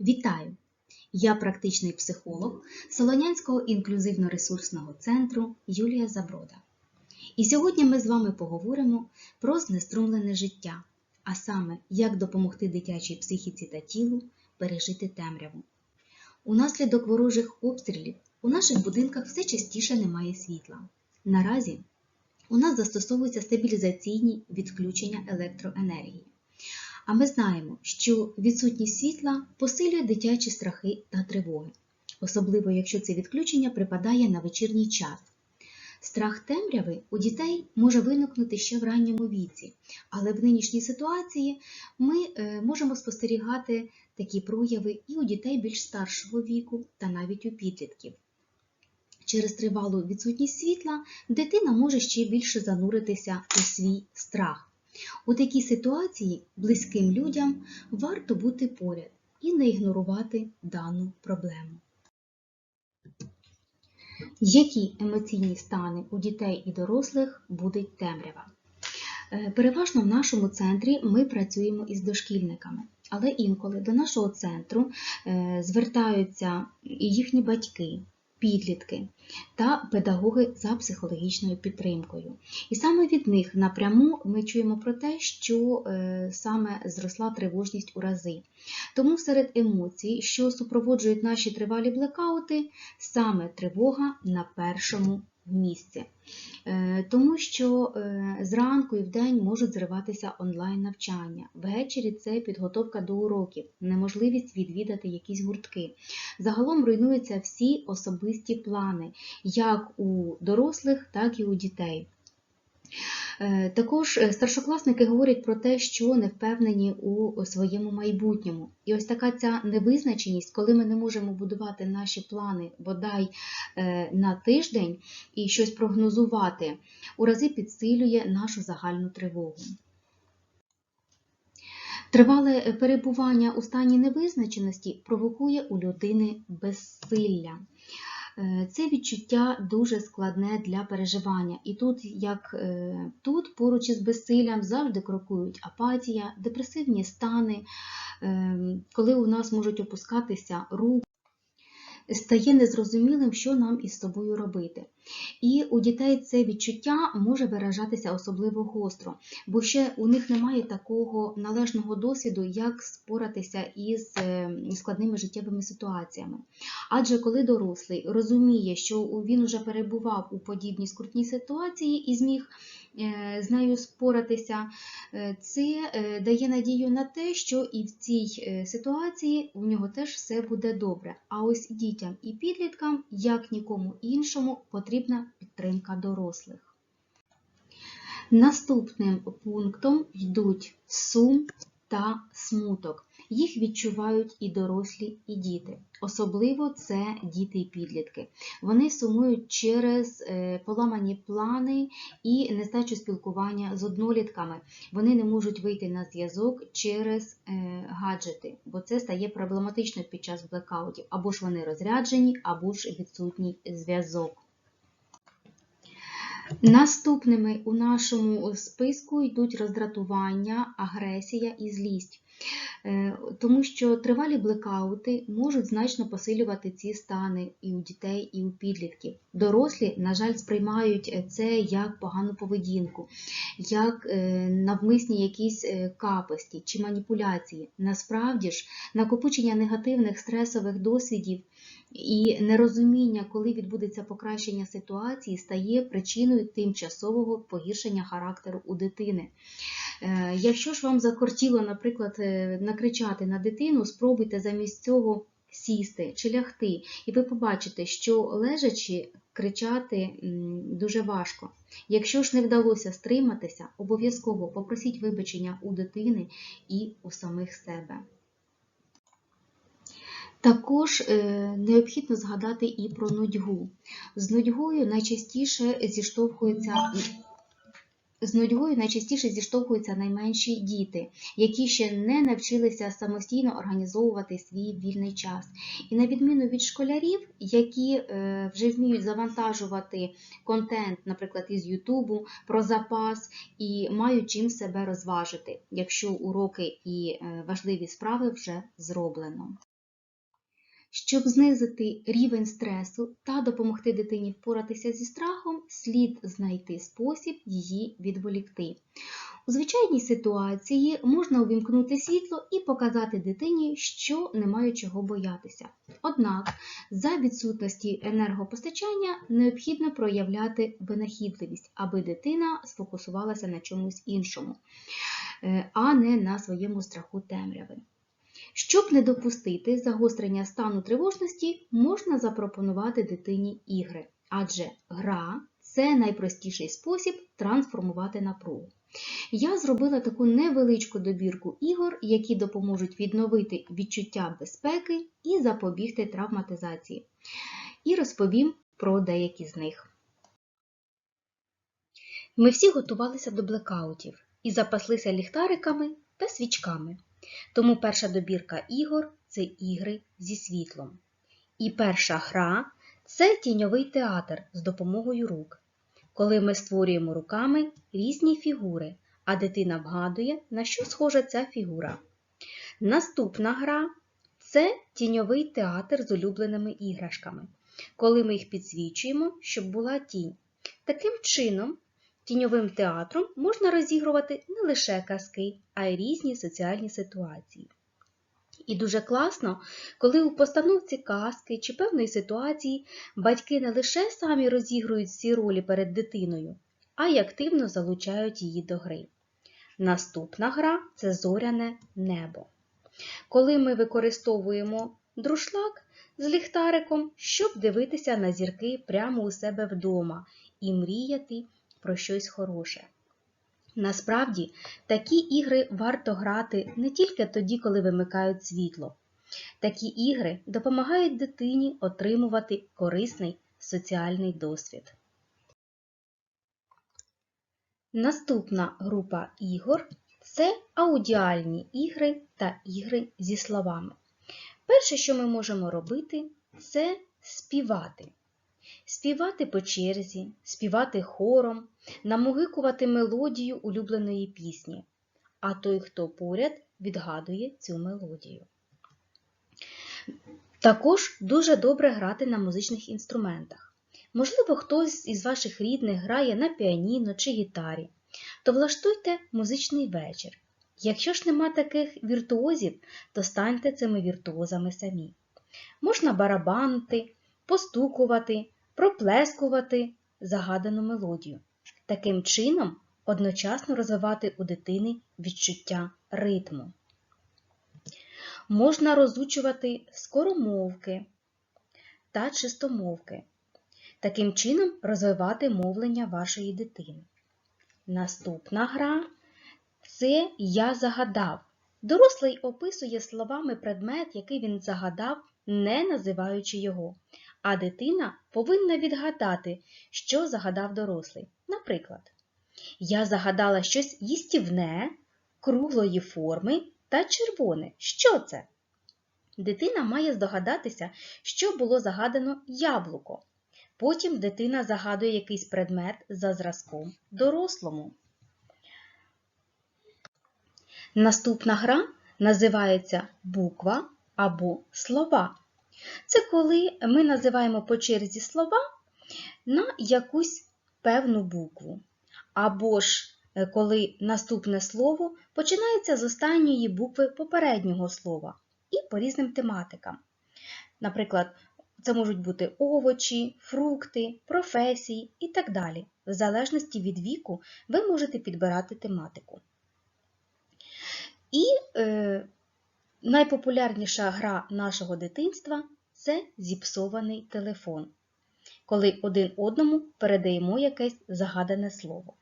Вітаю! Я практичний психолог Солонянського інклюзивно-ресурсного центру Юлія Заброда. І сьогодні ми з вами поговоримо про знеструмлене життя, а саме, як допомогти дитячій психіці та тілу пережити темряву. Унаслідок ворожих обстрілів у наших будинках все частіше немає світла. Наразі у нас застосовуються стабілізаційні відключення електроенергії. А ми знаємо, що відсутність світла посилює дитячі страхи та тривоги, особливо якщо це відключення припадає на вечірній час. Страх темряви у дітей може виникнути ще в ранньому віці, але в нинішній ситуації ми е, можемо спостерігати такі прояви і у дітей більш старшого віку та навіть у підлітків. Через тривалу відсутність світла дитина може ще більше зануритися у свій страх. У такій ситуації близьким людям варто бути поряд і не ігнорувати дану проблему. Які емоційні стани у дітей і дорослих будуть темрява? Е, Переважно в нашому центрі ми працюємо із дошкільниками, але інколи до нашого центру е, звертаються і їхні батьки, підлітки та педагоги за психологічною підтримкою. І саме від них напряму ми чуємо про те, що е, саме зросла тривожність у рази. Тому серед емоцій, що супроводжують наші тривалі блекаути, саме тривога на першому місці. Е, Тому що е, зранку і вдень можуть зриватися онлайн-навчання. Ввечері це підготовка до уроків, неможливість відвідати якісь гуртки. Загалом руйнуються всі особисті плани, як у дорослих, так і у дітей. Е, Також е, старшокласники говорять про те, що не впевнені у своєму майбутньому. І ось така ця невизначеність, коли ми не можемо будувати наші плани бодай е, на тиждень і щось прогнозувати, у рази підсилює нашу загальну тривогу. Тривале перебування у стані невизначеності провокує у людини безсилля. Е, Це відчуття дуже складне для переживання. І тут, як е, тут, поруч із безсиллям завжди крокують апатія, депресивні стани, е, коли у нас можуть опускатися руки. Стає незрозумілим, що нам із собою робити. І у дітей це відчуття може виражатися особливо гостро, бо ще у них немає такого належного досвіду, як споратися із е, складними життєвими ситуаціями. Адже коли дорослий розуміє, що він вже перебував у подібній скрутній ситуації і зміг е, з нею споратися, е, це дає надію на те, що і в цій ситуації у нього теж все буде добре. А ось дітям і підліткам, як нікому іншому, потрібна підтримка дорослих. Наступним пунктом йдуть сум та смуток. Їх відчувають і дорослі, і діти. Особливо це діти і підлітки. Вони сумують через е, поламані плани і нестачу спілкування з однолітками. Вони не можуть вийти на зв'язок через е, гаджети, бо це стає проблематично під час блекаутів. Або ж вони розряджені, або ж відсутній зв'язок. Наступними у нашому списку йдуть роздратування, агресія і злість. Е, Тому що тривалі блекаути можуть значно посилювати ці стани і у дітей, і у підлітків. Дорослі, на жаль, сприймають це як погану поведінку, як е, навмисні якісь е, капості чи маніпуляції. Насправді ж, накопичення негативних стресових досвідів і нерозуміння, коли відбудеться покращення ситуації, стає причиною тимчасового погіршення характеру у дитини. Е, Якщо ж вам закортіло, наприклад, е, накричати на дитину, спробуйте замість цього сісти чи лягти, і ви побачите, що лежачи кричати дуже важко. Якщо ж не вдалося стриматися, обов'язково попросіть вибачення у дитини і у самих себе. Також е, необхідно згадати і про нудьгу. З нудьгою найчастіше зіштовхуються з нудьгою найчастіше зіштовхуються найменші діти, які ще не навчилися самостійно організовувати свій вільний час. І на відміну від школярів, які е, вже вміють завантажувати контент, наприклад, із Ютубу про запас і мають чим себе розважити, якщо уроки і е, важливі справи вже зроблено. Щоб знизити рівень стресу та допомогти дитині впоратися зі страхом, слід знайти спосіб її відволікти. У звичайній ситуації можна увімкнути світло і показати дитині, що немає чого боятися. Однак, за відсутності енергопостачання необхідно проявляти винахідливість, аби дитина сфокусувалася на чомусь іншому, е, а не на своєму страху темряви. Щоб не допустити загострення стану тривожності, можна запропонувати дитині ігри, адже гра це найпростіший спосіб трансформувати напругу. Я зробила таку невеличку добірку ігор, які допоможуть відновити відчуття безпеки і запобігти травматизації. І розповім про деякі з них. Ми всі готувалися до блекаутів і запаслися ліхтариками та свічками. Тому перша добірка ігор це ігри зі світлом. І перша гра це тіньовий театр з допомогою рук, коли ми створюємо руками різні фігури, а дитина вгадує, на що схожа ця фігура. Наступна гра це тіньовий театр з улюбленими іграшками, коли ми їх підсвічуємо, щоб була тінь. Таким чином, Тіньовим театром можна розігрувати не лише казки, а й різні соціальні ситуації. І дуже класно, коли у постановці казки чи певної ситуації батьки не лише самі розігрують ці ролі перед дитиною, а й активно залучають її до гри. Наступна гра це зоряне небо. Коли ми використовуємо друшлак з ліхтариком, щоб дивитися на зірки прямо у себе вдома і мріяти про щось хороше. Насправді, такі ігри варто грати не тільки тоді, коли вимикають світло. Такі ігри допомагають дитині отримувати корисний соціальний досвід. Наступна група ігор це аудіальні ігри та ігри зі словами. Перше, що ми можемо робити, це співати співати по черзі, співати хором, намугикувати мелодію улюбленої пісні, а той, хто поряд, відгадує цю мелодію. Також дуже добре грати на музичних інструментах. Можливо, хтось із ваших рідних грає на піаніно чи гітарі, то влаштуйте музичний вечір. Якщо ж нема таких віртуозів, то станьте цими віртуозами самі. Можна барабанити, постукувати, проплескувати загадану мелодію. Таким чином одночасно розвивати у дитини відчуття ритму. Можна розучувати скоромовки та чистомовки. Таким чином розвивати мовлення вашої дитини. Наступна гра це Я загадав. Дорослий описує словами предмет, який він загадав, не називаючи його а дитина повинна відгадати, що загадав дорослий. Наприклад, я загадала щось їстівне, круглої форми та червоне. Що це? Дитина має здогадатися, що було загадано яблуко. Потім дитина загадує якийсь предмет за зразком дорослому. Наступна гра називається буква або слова. Це коли ми називаємо по черзі слова на якусь певну букву. Або ж е, коли наступне слово починається з останньої букви попереднього слова і по різним тематикам. Наприклад, це можуть бути овочі, фрукти, професії і так далі. В залежності від віку ви можете підбирати тематику. І е, Найпопулярніша гра нашого дитинства це зіпсований телефон, коли один одному передаємо якесь загадане слово.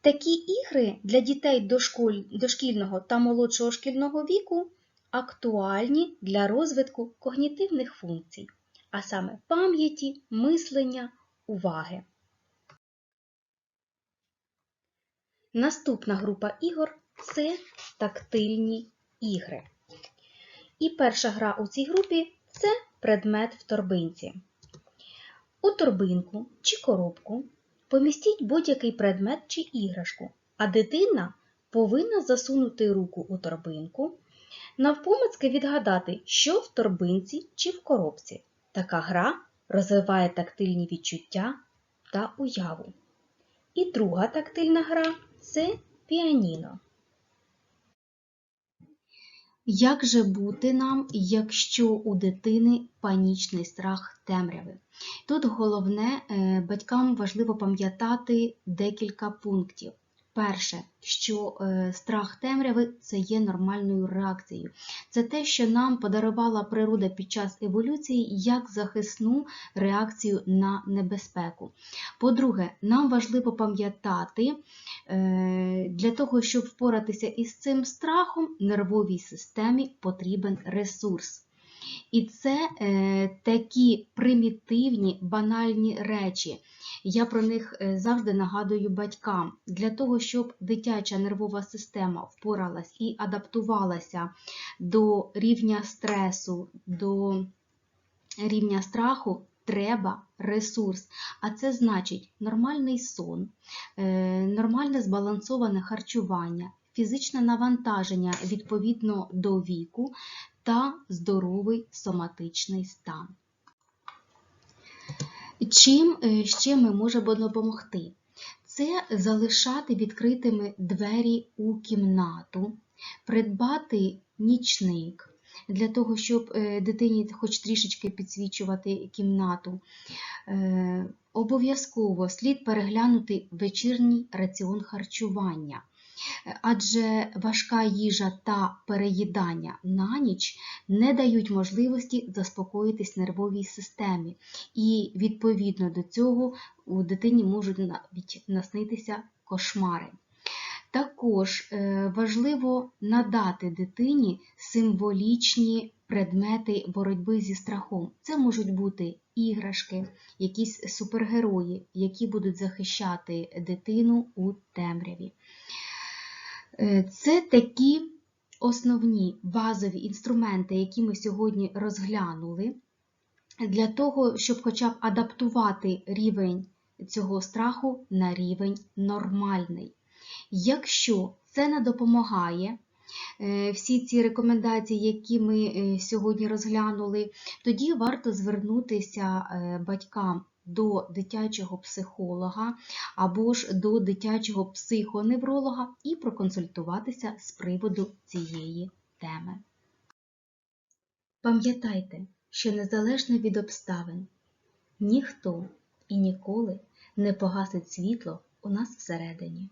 Такі ігри для дітей дошкільного та молодшого шкільного віку актуальні для розвитку когнітивних функцій, а саме пам'яті, мислення, уваги. Наступна група ігор це тактильні ігри. І перша гра у цій групі це предмет в торбинці. У торбинку чи коробку помістіть будь-який предмет чи іграшку, а дитина повинна засунути руку у торбинку, навпомацьки відгадати, що в торбинці чи в коробці. Така гра розвиває тактильні відчуття та уяву. І друга тактильна гра це піаніно. Як же бути нам, якщо у дитини панічний страх темряви? Тут головне, е, батькам важливо пам'ятати декілька пунктів. Перше, що е, страх темряви це є нормальною реакцією. Це те, що нам подарувала природа під час еволюції як захисну реакцію на небезпеку. По-друге, нам важливо пам'ятати, е, для того, щоб впоратися із цим страхом, нервовій системі потрібен ресурс. І це е, такі примітивні, банальні речі. Я про них е, завжди нагадую батькам. Для того, щоб дитяча нервова система впоралась і адаптувалася до рівня стресу, до рівня страху, треба ресурс. А це значить нормальний сон, е, нормальне збалансоване харчування, фізичне навантаження відповідно до віку та здоровий соматичний стан. Чим ще ми можемо допомогти? Це залишати відкритими двері у кімнату, придбати нічник для того, щоб е, дитині хоч трішечки підсвічувати кімнату. Е, Обов'язково слід переглянути вечірній раціон харчування. Адже важка їжа та переїдання на ніч не дають можливості заспокоїтись нервовій системі, і відповідно до цього у дитині можуть навіть наснитися кошмари. Також е, важливо надати дитині символічні предмети боротьби зі страхом. Це можуть бути іграшки, якісь супергерої, які будуть захищати дитину у темряві. Е, Це такі основні базові інструменти, які ми сьогодні розглянули, для того, щоб хоча б адаптувати рівень цього страху на рівень нормальний. Якщо це не допомагає, е, всі ці рекомендації, які ми е, сьогодні розглянули, тоді варто звернутися батькам до дитячого психолога або ж до дитячого психоневролога і проконсультуватися з приводу цієї теми. Пам'ятайте, що незалежно від обставин, ніхто і ніколи не погасить світло у нас всередині.